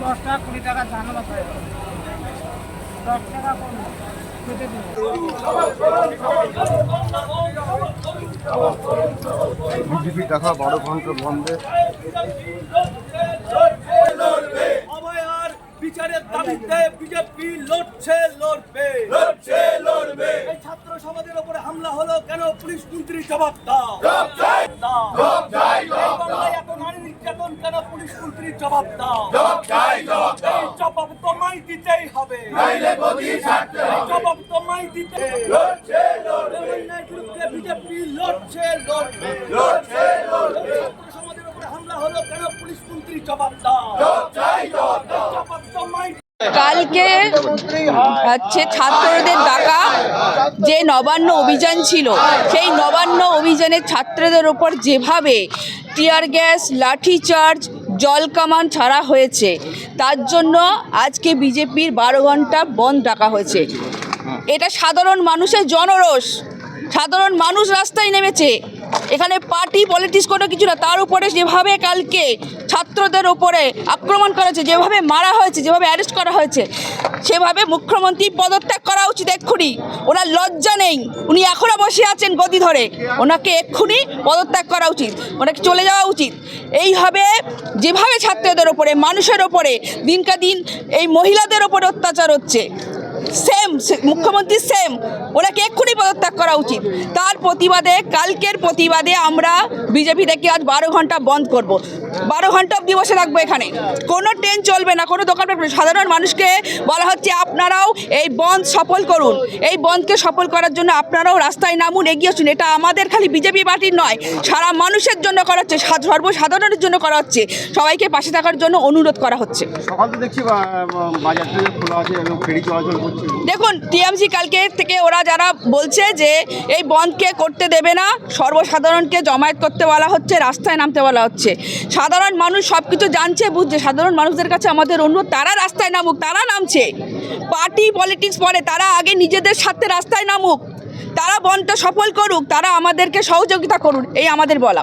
দশ টাকা কুড়ি টাকা দশ টাকা কম কেটে দিন বিজেপি দেখা বারো ঘণ্টা বন্ধে। বিচারের দাবিতে বিজেপি লড়ছে লড়বে। লড়ছে লড়বে। এই ছাত্র সমাজের উপরে হামলা হলো কেন? পুলিশ মন্ত্রী জবাব দাও। নারী নির্যাতন কেন পুলিশ মন্ত্রী জবাব দাও। জবাব এই জবাব তোমায় দিতেই হবে। এই জবাব তোমায় দিতে লড়ছে লড়বে। বিরুদ্ধে বিজেপি লড়ছে লড়বে। লড়ছে লড়বে। সমাজের উপরে হামলা হলো কেন? পুলিশ মন্ত্রী জবাব দাও। জবাব চাই জবাব দাও। জবাব তোমায় কালকে হচ্ছে ছাত্রদের ডাকা যে নবান্ন অভিযান ছিল সেই নবান্ন অভিযানে ছাত্রদের ওপর যেভাবে টিয়ার গ্যাস লাঠিচার্জ জল কামান ছাড়া হয়েছে। তার জন্য আজকে বিজেপির বারো ঘণ্টা বন্ধ ডাকা হয়েছে। এটা সাধারণ মানুষের জনরোষ। সাধারণ মানুষ রাস্তায় নেমেছে। এখানে পার্টি, পলিটিক্স কোনো কিছু না। তার উপরে যেভাবে কালকে ছাত্রদের উপরে আক্রমণ করা হয়েছে যেভাবে মারা হয়েছে, যেভাবে অ্যারেস্ট করা হয়েছে, সেভাবে মুখ্যমন্ত্রী পদত্যাগ করা উচিত এক্ষুনি। ওনার লজ্জা নেই। উনি এখনও বসে আছেন গদি ধরে। ওনাকে এক্ষুনি পদত্যাগ করা উচিত। ওনাকে চলে যাওয়া উচিত। এইভাবে যেভাবে ছাত্রদের ওপরে মানুষের ওপরে দিনকা দিন এই মহিলাদের ওপরে অত্যাচার হচ্ছে। সেম মুখ্যমন্ত্রী সেম ওনাকে এক্ষুনি পদত্যাগ করা উচিত। তার প্রতিবাদে, কালকের প্রতিবাদে আমরা বিজেপি থেকে আজ বারো ঘণ্টা বন্ধ করব। বারো ঘণ্টা অবধি বসে থাকব এখানে। কোনো ট্রেন চলবে না, কোনো দোকান সাধারণ মানুষকে বলা হচ্ছে আপনারাও এই বন্ধ সফল করুন। এই বন্ধকে সফল করার জন্য আপনারাও রাস্তায় নামুন, এগিয়ে আসুন। এটা আমাদের খালি বিজেপি পার্টির নয়, সারা মানুষের জন্য করা হচ্ছে। সর্বসাধারণের জন্য করা হচ্ছে। সবাইকে পাশে থাকার জন্য অনুরোধ করা হচ্ছে। সকাল তো দেখছি বাজার খোলা আছে এবং ফেরি চলাচল দেখুন টিএমসি কালকে থেকে ওরা যারা বলছে যে এই বন্ধকে করতে দেবে না সর্বসাধারণকে জমায়েত করতে বলা হচ্ছে রাস্তায় নামতে বলা হচ্ছে। সাধারণ মানুষ সব কিছু জানছে বুঝছে। সাধারণ মানুষদের কাছে আমাদের অনুরোধ তারা রাস্তায় নামুক তারা নামছে। পার্টি পলিটিক্স পরে তারা আগে নিজেদের সাথে রাস্তায় নামুক। তারা বন্ধটা সফল করুক তারা আমাদেরকে সহযোগিতা করুন এই আমাদের বলা।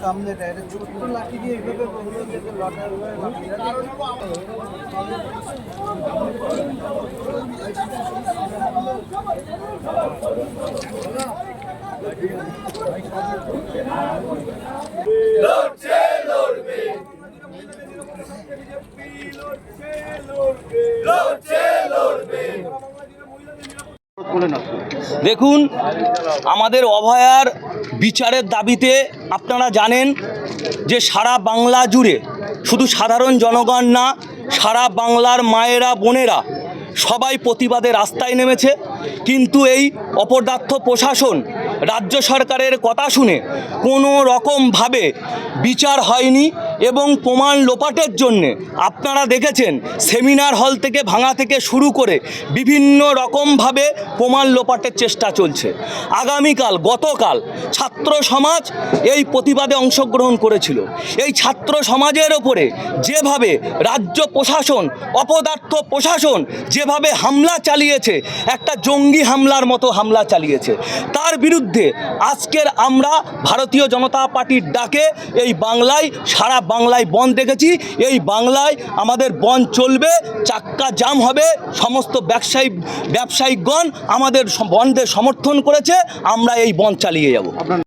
সামনে ডাইরেক্ট লাঠি দিয়ে বলল যে লটার করে না দেখুন, আমাদের অভয়ার বিচারের দাবিতে আপনারা জানেন যে সারা বাংলা জুড়ে শুধু সাধারণ জনগণ না, সারা বাংলার মায়েরা, বোনেরা সবাই প্রতিবাদে রাস্তায় নেমেছে। কিন্তু এই অপদার্থ প্রশাসন রাজ্য সরকারের কথা শুনে কোনো রকমভাবে বিচার হয়নি। এবং প্রমাণ লোপাটের জন্যে আপনারা দেখেছেন সেমিনার হল থেকে ভাঙা থেকে শুরু করে বিভিন্ন রকমভাবে প্রমাণ লোপাটের চেষ্টা চলছে। আগামীকাল, গতকাল ছাত্র সমাজ এই প্রতিবাদে অংশগ্রহণ করেছিল। এই ছাত্র সমাজের ওপরে যেভাবে রাজ্য প্রশাসন, অপদার্থ প্রশাসন যেভাবে হামলা চালিয়েছে, একটা জঙ্গি হামলার মতো হামলা চালিয়েছে, তার বিরুদ্ধে আজকের আমরা ভারতীয় জনতা পার্টির ডাকে এই বাংলায় সারা বাংলায় বন দেখেছি, এই বাংলায় আমাদের বন চলবে, চাক্কা জাম হবে, সমস্ত ব্যবসায়ী ব্যবসায়িকগণ আমাদের বন্ধে সমর্থন করেছে, আমরা এই বন চালিয়ে যাব।